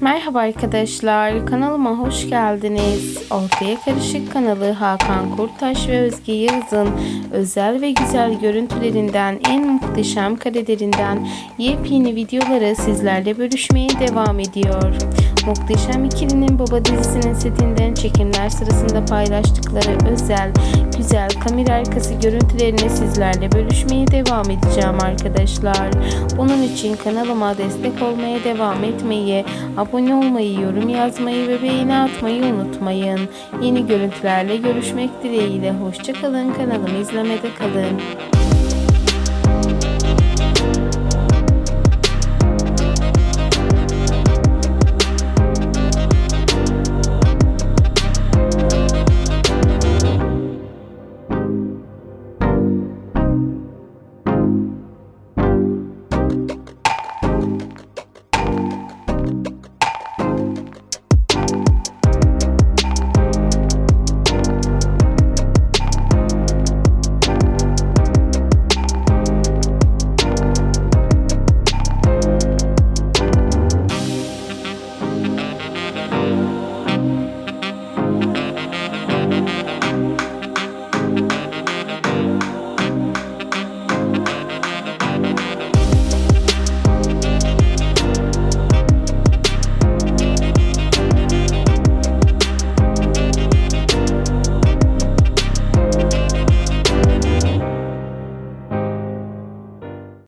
Merhaba arkadaşlar, kanalıma hoş geldiniz. Ortaya Karışık kanalı Hakan Kurtaş ve Özge Yağız'ın özel ve güzel görüntülerinden, en muhteşem karelerinden yepyeni videoları sizlerle bölüşmeye devam ediyor. Muhteşem İkili'nin Baba dizisinin setinden çekimler sırasında paylaştıkları özel, güzel kamera arkası görüntülerini sizlerle bölüşmeye devam edeceğim arkadaşlar. Bunun için kanalıma destek olmaya devam etmeyi, abone olmayı, yorum yazmayı ve beğeni atmayı unutmayın. Yeni görüntülerle görüşmek dileğiyle. Hoşçakalın. Kanalımı izlemede kalın.